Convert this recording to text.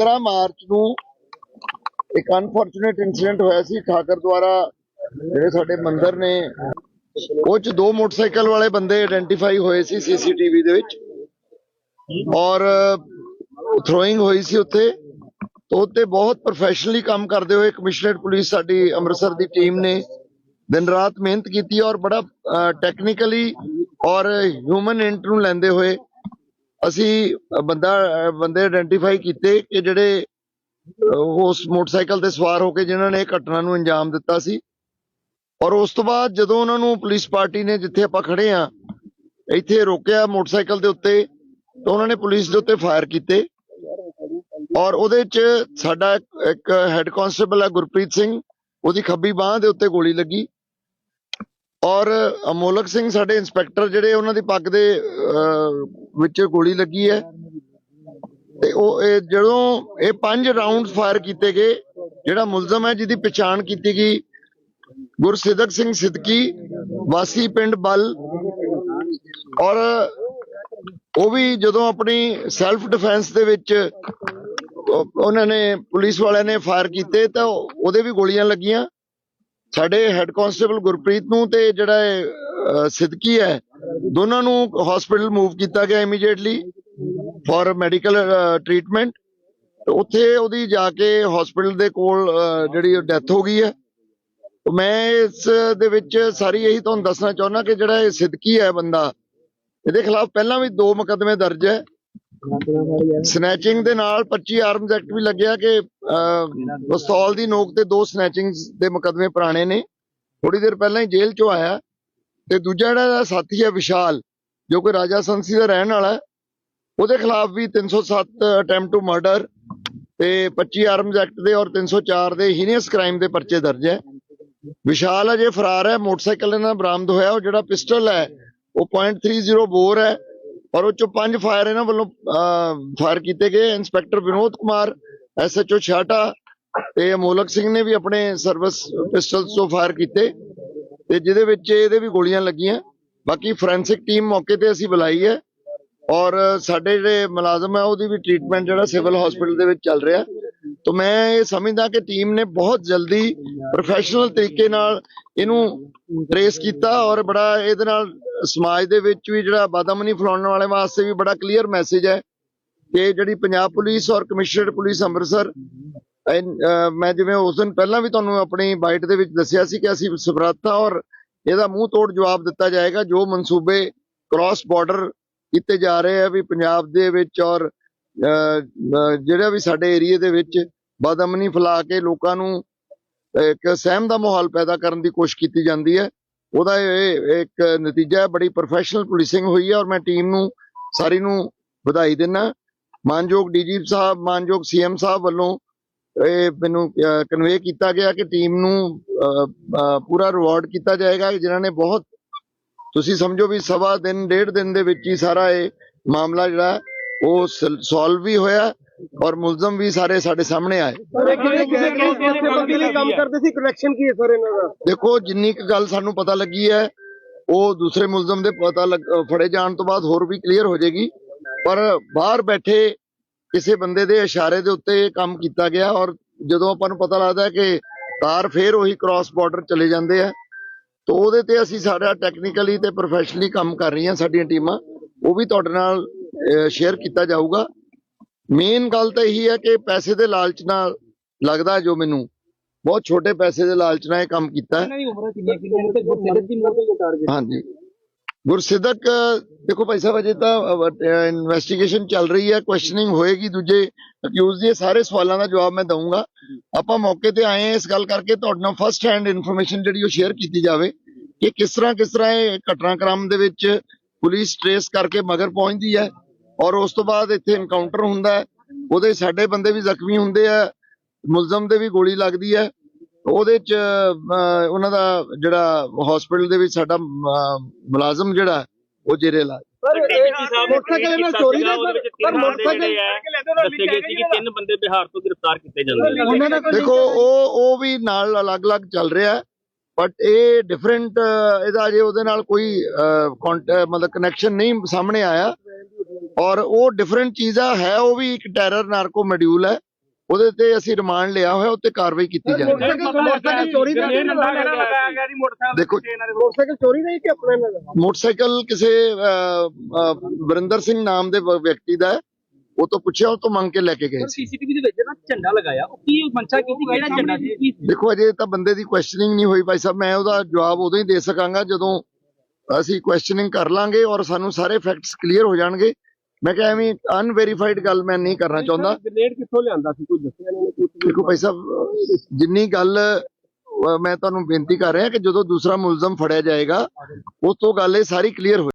15 March ਨੂੰ ਇੱਕ unfortunate incident ਹੋਇਆ ਸੀ, ਠਾਕਰ ਦੁਆਰਾ, ਜਿਹੜੇ ਸਾਡੇ ਮੰਦਰ ਨੇ, ਉਹ ਚ ਦੋ ਮੋਟਰਸਾਈਕਲ ਵਾਲੇ ਬੰਦੇ ਆਇਡੈਂਟੀਫਾਈ ਹੋਏ ਸੀ ਸੀਸੀਟੀਵੀ ਦੇ ਵਿੱਚ ਔਰ ਥਰੋਇੰਗ ਹੋਈ ਸੀ ਉੱਥੇ, ਤੋਂ ਉੱਤੇ ਬਹੁਤ ਪ੍ਰੋਫੈਸ਼ਨਲੀ ਕੰਮ ਕਰਦੇ ਹੋਏ ਕਮਿਸ਼ਨਰੇਟ ਪੁਲਿਸ ਸਾਡੀ ਅੰਮ੍ਰਿਤਸਰ ਦੀ ਟੀਮ ਨੇ ਦਿਨ ਰਾਤ ਮਿਹਨਤ ਕੀਤੀ ਔਰ ਬੜਾ ਟੈਕਨੀਕਲੀ ਔਰ ਹਿਊਮਨ ਇੰਟ ਨੂੰ ਲੈਂਦੇ ਹੋਏ ਅਸੀਂ ਬੰਦਾ ਬੰਦੇ ਆਇਡੈਂਟੀਫਾਈ ਕੀਤੇ ਕਿ ਜਿਹੜੇ ਅ, ਉਸ ਮੋਟਰਸਾਈਕਲ ਤੇ ਸਵਾਰ ਹੋ ਕੇ ਜਿਨ੍ਹਾਂ ਨੇ ਇਹ ਘਟਨਾ ਨੂੰ ਅੰਜਾਮ ਦਿੱਤਾ ਸੀ। ਔਰ ਉਸ ਤੋਂ ਬਾਅਦ ਜਦੋਂ ਉਹਨਾਂ ਨੂੰ ਪੁਲਿਸ ਪਾਰਟੀ ਨੇ ਜਿੱਥੇ ਆਪਾਂ ਖੜੇ ਆ ਇੱਥੇ ਰੋਕਿਆ ਮੋਟਰਸਾਈਕਲ ਦੇ ਉੱਤੇ ਤਾਂ ਉਹਨਾਂ ਨੇ ਪੁਲਿਸ ਦੇ ਉੱਤੇ ਫਾਇਰ ਕੀਤੇ। ਔਰ ਉਹਦੇ ਚ ਸਾਡਾ ਇੱਕ- ਇੱਕ ਹੈੱਡ ਕਾਂਸਟੇਬਲ ਹੈ ਗੁਰਪ੍ਰੀਤ ਸਿੰਘ ਉਹਦੀ ਖੱਬੀ ਬਾਹ ਦੇ ਉੱਤੇ ਗੋਲੀ ਲੱਗੀ। ਔਰ ਅਮੋਲਕ ਸਿੰਘ ਸਾਡੇ ਇੰਸਪੈਕਟਰ ਜਿਹੜੇ ਉਹਨਾਂ ਦੀ ਪੱਗ ਦੇ ਅਹ, ਵਿੱਚ ਗੋਲੀ ਲੱਗੀ ਹੈ। ਤੇ ਉਹ ਇਹ ਜਦੋਂ ਇਹ ਪੰਜ ਰਾਉਂਡਸ ਫਾਇਰ ਕੀਤੇ ਗਏ ਜਿਹੜਾ ਮੁਲਜ਼ਮ ਹੈ ਜਿਹਦੀ ਪਛਾਣ ਕੀਤੀ ਗਈ ਗੁਰਸਿਦਕ ਸਿੰਘ ਸਿੱਦਕੀ ਵਾਸੀ ਪਿੰਡ ਬਲ ਔਰ ਉਹ ਵੀ ਜਦੋਂ ਆਪਣੀ ਸੈਲਫ ਡਿਫੈਂਸ ਦੇ ਵਿੱਚ ਉਹਨਾਂ ਨੇ ਪੁਲਿਸ ਵਾਲਿਆਂ ਨੇ ਫਾਇਰ ਕੀਤੇ ਤਾਂ ਉਹਦੇ ਵੀ ਗੋਲੀਆਂ ਲੱਗੀਆਂ। ਸਾਡੇ ਹੈੱਡ ਕਾਂਸਟੇਬਲ ਗੁਰਪ੍ਰੀਤ ਨੂੰ ਤੇ ਜਿਹੜਾ ਇਹ, ਅਹ, ਹੈ ਦੋਨਾਂ ਨੂੰ ਹਸਪੀਟਲ ਮੂਵ ਕੀਤਾ ਗਿਆ ਇਮੀਡੀਏਟਲੀ ਫॉर ਮੈਡੀਕਲ ਟ੍ਰੀਟਮੈਂਟ ਉੱਥੇ ਉਹਦੀ ਜਾ ਕੇ ਹਸਪੀਟਲ ਦੇ ਕੋਲ ਜਿਹੜੀ ਡੈਥ ਹੋ ਗਈ ਹੈ। ਮੈਂ ਇਸ ਦੇ ਵਿੱਚ ਸਾਰੀ ਇਹੀ ਤੁਹਾਨੂੰ ਦੱਸਣਾ ਚਾਹੁੰਦਾ ਕਿ ਜਿਹੜਾ ਇਹ ਸਿੱਦਕੀ ਹੈ ਬੰਦਾ ਇਹਦੇ ਖਿਲਾਫ ਪਹਿਲਾਂ ਵੀ ਦੋ ਮੁਕੱਦਮੇ ਦਰਜ ਹੈ। ਸਨੈਚਿੰਗ ਦੇ ਨਾਲ 25 ਆਰਮਸ ਐਕਟ ਵੀ ਲੱਗਿਆ ਕਿ ਅਹ, ਪਿਸਤੌਲ ਦੀ ਨੋਕ ਤੇ ਦੋ ਸਨੈਚਿੰਗ ਦੇ ਮੁਕੱਦਮੇ ਪੁਰਾਣੇ ਨੇ। ਥੋੜੀ ਦੇਰ ਪਹਿਲਾਂ ਹੀ ਜੇਲ੍ਹ ਚੋਂ ਆਇਆ। ਤੇ ਦੂਜਾ ਜਿਹੜਾ ਸਾਥੀ ਹੈ ਵਿਸ਼ਾਲ ਜੋ ਕਿ ਰਾਜਾ ਸੰਸੀ ਦਾ ਰਹਿਣ ਵਾਲਾ ਉਹਦੇ ਖਿਲਾਫ ਵੀ 307 ਅਟੈਂਪਟ ਟੂ ਮਰਡਰ ਤੇ 25 ਆਰਮਸ ਐਕਟ ਦੇ ਔਰ 304 ਦੇ ਹੀਨੀਅਸ ਕ੍ਰਾਈਮ ਦੇ ਪਰਚੇ ਦਰਜ ਹੈ। ਵਿਸ਼ਾਲ ਅਜੇ ਫਰਾਰ ਹੈ ਮੋਟਰਸਾਈਕਲ ਇਹਨਾਂ ਬਰਾਮਦ ਹੋਇਆ ਉਹ ਜਿਹੜਾ ਪਿਸਟਲ ਹੈ ਉਹ .30 ਬੋਰ ਹੈ। ਔਰ ਉਹ ਚੋਂ ਪੰਜ ਫਾਇਰ ਇਹਨਾਂ ਵੱਲੋਂ ਫਾਇਰ ਕੀਤੇ ਗਏ। ਇੰਸਪੈਕਟਰ ਵਿਨੋਦ ਕੁਮਾਰ, ਐਸਐਚਓ ਛਾਟਾ ਤੇ ਅਮੋਲਕ ਸਿੰਘ ਨੇ ਵੀ ਆਪਣੇ ਸਰਵਿਸ ਪਿਸਟਲਸ ਤੋਂ ਫਾਇਰ ਕੀਤੇ ਤੇ ਜਿਹਦੇ ਵਿੱਚ ਇਹਦੇ ਵੀ ਗੋਲੀਆਂ ਲੱਗੀਆਂ। ਬਾਕੀ ਫੋਰੈਂਸਿਕ ਟੀਮ ਮੌਕੇ ਤੇ ਅਸੀਂ ਬੁਲਾਈ ਹੈ ਔਰ ਸਾਡੇ ਜਿਹੜੇ ਮੁਲਾਜ਼ਮ ਹੈ ਉਹਦੀ ਵੀ ਟ੍ਰੀਟਮੈਂਟ ਜਿਹੜਾ ਸਿਵਲ ਹਸਪੀਟਲ ਦੇ ਵਿੱਚ ਚੱਲ ਰਿਹਾ। ਤਾਂ ਮੈਂ ਇਹ ਸਮਝਦਾ ਕਿ ਟੀਮ ਨੇ ਬਹੁਤ ਜਲਦੀ ਪ੍ਰੋਫੈਸ਼ਨਲ ਤਰੀਕੇ ਨਾਲ ਇਹਨੂੰ ਟ੍ਰੇਸ ਕੀਤਾ ਔਰ ਬੜਾ ਇਹਦੇ ਨਾਲ ਸਮਾਜ ਦੇ ਵਿੱਚ ਵੀ ਜਿਹੜਾ ਬਾਦਾਮਨੀ ਫਲਾਉਣ ਵਾਲੇ ਵਾਸਤੇ ਵੀ ਬੜਾ ਕਲੀਅਰ ਮੈਸੇਜ ਹੈ ਕਿ ਜਿਹੜੀ ਪੰਜਾਬ ਪੁਲਿਸ ਔਰ ਕਮਿਸ਼ਨਰਡ ਪੁਲਿਸ ਅੰਮ੍ਰਿਤਸਰ ਮੈਂ ਜਿਵੇਂ ਉਸ ਦਿਨ ਪਹਿਲਾਂ ਵੀ ਤੁਹਾਨੂੰ ਆਪਣੀ ਬਾਈਟ ਦੇ ਵਿੱਚ ਦੱਸਿਆ ਸੀ ਕਿ ਅਸੀਂ ਸਬਰਾਤਾ ਔਰ ਇਹਦਾ ਮੂੰਹ ਤੋੜ ਜਵਾਬ ਦਿੱਤਾ ਜਾਏਗਾ, ਜੋ ਮਨਸੂਬੇ ਕ੍ਰਾਸ ਬਾਰਡਰ ਕੀਤੇ ਜਾ ਰਹੇ ਆ ਵੀ ਪੰਜਾਬ ਦੇ ਵਿੱਚ ਔਰ ਜਿਹੜਾ ਵੀ ਸਾਡੇ ਏਰੀਏ ਦੇ ਵਿੱਚ ਬਦਅਮਨੀ ਫੈਲਾ ਕੇ ਲੋਕਾਂ ਨੂੰ ਇੱਕ ਸਹਿਮ ਦਾ ਮਾਹੌਲ ਪੈਦਾ ਕਰਨ ਦੀ ਕੋਸ਼ਿਸ਼ ਕੀਤੀ ਜਾਂਦੀ ਹੈ। ਉਹਦਾ ਇਹ ਇੱਕ ਨਤੀਜਾ ਬੜੀ ਪ੍ਰੋਫੈਸ਼ਨਲ ਪੁਲਿਸਿੰਗ ਹੋਈ ਹੈ ਔਰ ਮੈਂ ਟੀਮ ਨੂੰ, ਸਾਰੀ ਨੂੰ ਵਧਾਈ ਦਿੰਦਾ। ਮਾਨਯੋਗ ਡੀਜੀਪੀ ਸਾਹਿਬ, ਮਾਨਯੋਗ ਸੀਐਮ ਸਾਹਿਬ ਵੱਲੋਂ ਇਹ ਮੈਨੂੰ ਕਨਵੇ ਕੀਤਾ ਗਿਆ ਕਿ ਟੀਮ ਨੂੰ ਪੂਰਾ ਰਿਵਾਰਡ ਕੀਤਾ ਜਾਏਗਾ, ਜਿਨ੍ਹਾਂ ਨੇ ਬਹੁਤ, ਤੁਸੀਂ ਸਮਝੋ ਵੀ ਸਵਾ ਦਿਨ, ਡੇਢ ਦਿਨ ਦੇ ਵਿੱਚ ਹੀ ਸਾਰਾ ਇਹ ਮਾਮਲਾ ਜਿਹੜਾ, ਉਹ ਸੋਲਵ ਵੀ ਹੋਇਆ। ਔਰ ਮੁਲਜ਼ਮ ਵੀ ਸਾਰੇ ਸਾਡੇ ਸਾਹਮਣੇ ਆਏ। ਦੇਖੋ ਜਿੰਨੀ ਕੁ ਗੱਲ ਸਾਨੂੰ ਪਤਾ ਲੱਗੀ ਹੈ ਉਹ ਦੂਸਰੇ ਮੁਲਜ਼ਮ ਦੇ ਪਤਾ ਫੜੇ ਜਾਣ ਤੋਂ ਬਾਅਦ ਹੋਰ ਵੀ ਕਲੀਅਰ ਹੋ ਜਾਏਗੀ। ਪਰ ਬਾਹਰ ਬੈਠੇ ਕਿਸੇ ਬੰਦੇ ਦੇ ਇਸ਼ਾਰੇ ਦੇ ਉੱਤੇ ਇਹ ਕੰਮ ਕੀਤਾ ਗਿਆ ਔਰ ਜਦੋਂ ਆਪਾਂ ਨੂੰ ਪਤਾ ਲੱਗਦਾ ਹੈ ਕਿ ਕਾਰ ਫੇਰ ਉਹੀ ਕ੍ਰਾਸ ਬਾਰਡਰ ਚਲੇ ਜਾਂਦੇ ਆ ਤਾਂ ਉਹਦੇ ਤੇ ਅਸੀਂ ਸਾਡਾ ਟੈਕਨੀਕਲੀ ਤੇ ਪ੍ਰੋਫੈਸ਼ਨਲੀ ਕੰਮ ਕਰ ਰਹੀਆਂ ਸਾਡੀਆਂ ਟੀਮਾਂ। ਉਹ ਵੀ ਤੁਹਾਡੇ ਨਾਲ ਸ਼ੇਅਰ ਕੀਤਾ ਜਾਊਗਾ। ਮੇਨ ਗੱਲ ਤਾਂ ਇਹੀ ਹੈ ਕਿ ਪੈਸੇ ਦੇ ਲਾਲਚ ਨਾਲ ਲੱਗਦਾ ਜੋ ਮੈਨੂੰ। ਬਹੁਤ ਛੋਟੇ ਪੈਸੇ ਦੇ ਲਾਲਚ ਨਾਲ ਇਹ ਕੰਮ ਕੀਤਾ। ਹਾਂਜੀ। ਗੁਰਸਿੱਧਕ ਦੇਖੋ ਭਾਈ ਸਾਹਿਬ ਅਜੇ ਤਾਂ ਇਨਵੈਸਟੀਗੇਸ਼ਨ ਚੱਲ ਰਹੀ ਹੈ। ਕੁਐਸਚਨਿੰਗ ਹੋਏਗੀ ਦੂਜੇ ਅਕਿਊਜ਼ ਦੇ। ਸਾਰੇ ਸਵਾਲਾਂ ਦਾ ਜਵਾਬ ਮੈਂ ਦਊਂਗਾ। ਆਪਾਂ ਮੌਕੇ ਤੇ ਆਏ ਹਾਂ ਇਸ ਗੱਲ ਕਰਕੇ ਤੁਹਾਡੇ ਨਾਲ ਫਸਟ ਹੈਂਡ ਇਨਫੋਰਮੇਸ਼ਨ ਜਿਹੜੀ ਉਹ ਸ਼ੇਅਰ ਕੀਤੀ ਜਾਵੇ ਕਿ ਕਿਸ ਤਰ੍ਹਾਂ ਕਿਸ ਤਰ੍ਹਾਂ ਇਹ ਘਟਨਾਕ੍ਰਮ ਦੇ ਵਿੱਚ ਪੁਲਿਸ ਟ੍ਰੇਸ ਕਰਕੇ ਮਗਰ ਪਹੁੰਚਦੀ ਹੈ। ਔਰ ਉਸ ਤੋਂ ਬਾਅਦ ਇੱਥੇ ਐਨਕਾਊਂਟਰ ਹੁੰਦਾ ਹੈ। ਉਹਦੇ ਸਾਡੇ ਬੰਦੇ ਵੀ ਜ਼ਖਮੀ ਹੁੰਦੇ ਆ। ਮੁਲਜ਼ਮ ਦੇ ਵੀ ਗੋਲੀ ਲੱਗਦੀ ਹੈ। ਉਹਦੇ ਚ ਉਹਨਾਂ ਦਾ ਜਿਹੜਾ ਹਸਪੀਟਲ ਦੇ ਵਿੱਚ ਸਾਡਾ ਮੁਲਾਜ਼ਮ ਜਿਹੜਾ ਉਹ ਜੇਰੇ ਲਾ ਪਰ ਮੋਟਰਸਾਈਕਲ ਨਾਲ ਚੋਰੀ ਦਾ ਪਰ ਮੋਟਰਸਾਈਕਲ ਦੱਸੇ ਗਏ ਸੀ ਕਿ ਤਿੰਨ ਬੰਦੇ ਬਿਹਾਰ ਤੋਂ ਗ੍ਰਿਫਤਾਰ ਕੀਤੇ ਜਾਂਦੇ ਨੇ। ਦੇਖੋ ਉਹ ਉਹ ਵੀ ਨਾਲ ਅਲੱਗ-ਅਲੱਗ ਚੱਲ ਰਿਹਾ ਬਟ ਇਹ ਡਿਫਰੈਂਟ ਇਹਦਾ ਅਜੇ ਉਹਦੇ ਨਾਲ ਕੋਈ ਮਤਲਬ ਕਨੈਕਸ਼ਨ ਨਹੀਂ ਸਾਹਮਣੇ ਆਇਆ। ਔਰ ਉਹ ਡਿਫਰੈਂਟ ਚੀਜ਼ਾਂ ਹੈ ਉਹ ਵੀ ਇੱਕ ਟੈਰਰ ਨਾਰਕੋ ਮੋਡਿਊਲ ਹੈ। ਉਹਦੇ ਤੇ ਅਸੀਂ ਰਿਮਾਂਡ ਲਿਆ ਹੋਇਆ ਉੱਤੇ ਕਾਰਵਾਈ ਕੀਤੀ ਜਾਏਗੀ। ਮੋਟਰਸਾਈਕਲ ਮੋਟਰਸਾਈਕਲ ਚੋਰੀ ਦਾ ਗ੍ਰੇਨੇਡ ਲਗਾਇਆ ਗਿਆ ਜੀ ਮੋਟਰਸਾਈਕਲ ਦੇਖੋ ਮੋਟਰਸਾਈਕਲ ਚੋਰੀ ਦਾ ਹੀ ਕਿ ਆਪਣਾ ਮੋਟਰਸਾਈਕਲ ਕਿਸੇ ਵਰਿੰਦਰ ਸਿੰਘ ਨਾਮ ਦੇ ਵਿਅਕਤੀ ਦਾ ਹੈ। ਉਹ ਤੋਂ ਪੁੱਛਿਆ ਉਹ ਤੋਂ ਮੰਗ ਕੇ ਲੈ ਕੇ ਗਏ ਸੀ। ਸੀਸੀਟੀਵੀ ਦੇ ਵਿੱਚ ਨਾ ਝੰਡਾ ਲਗਾਇਆ ਉਹ ਕੀ ਮਨਸ਼ਾ ਕੀਤੀ ਕਿਹੜਾ ਝੰਡਾ ਸੀ ਕੀ ਸੀ? ਦੇਖੋ ਅਜੇ ਤਾਂ ਬੰਦੇ ਦੀ ਕੁਐਸਚਨਿੰਗ ਨਹੀਂ ਹੋਈ ਭਾਈ ਸਾਹਿਬ ਮੈਂ ਉਹਦਾ ਜਵਾਬ ਉਦੋਂ ਹੀ ਦੇ ਸਕਾਂਗਾ ਜਦੋਂ ਅਸੀਂ ਕੁਐਸਚਨਿੰਗ ਕਰ ਲਾਂਗੇ ਔਰ ਸਾਨੂੰ ਸਾਰੇ ਫੈਕਟਸ ਕਲੀਅਰ ਹੋ ਜਾਣਗੇ। ਮੈਂ ਕਿਹਾ ਐਵੇਂ ਅਨਵੈਰੀਫਾਈਡ ਗੱਲ ਮੈਂ ਨਹੀਂ ਕਰਨਾ ਚਾਹੁੰਦਾ। ਗ੍ਰੇਨੇਡ ਕਿੱਥੋਂ ਲਿਆਂਦਾ ਸੀ? ਕੋਈ ਦੱਸਿਆ ਇਹਨਾਂ ਨੇ ਕੁਝ ਦੇਖੋ ਭਾਈ ਸਾਹਿਬ ਜਿੰਨੀ ਗੱਲ ਮੈਂ ਤੁਹਾਨੂੰ ਬੇਨਤੀ ਕਰ ਰਿਹਾ ਕਿ ਜਦੋਂ ਦੂਸਰਾ ਮੁਲਜ਼ਮ ਫੜਿਆ ਜਾਏਗਾ ਉਸ ਤੋਂ ਗੱਲ ਇਹ ਸਾਰੀ ਕਲੀਅਰ ਹੋ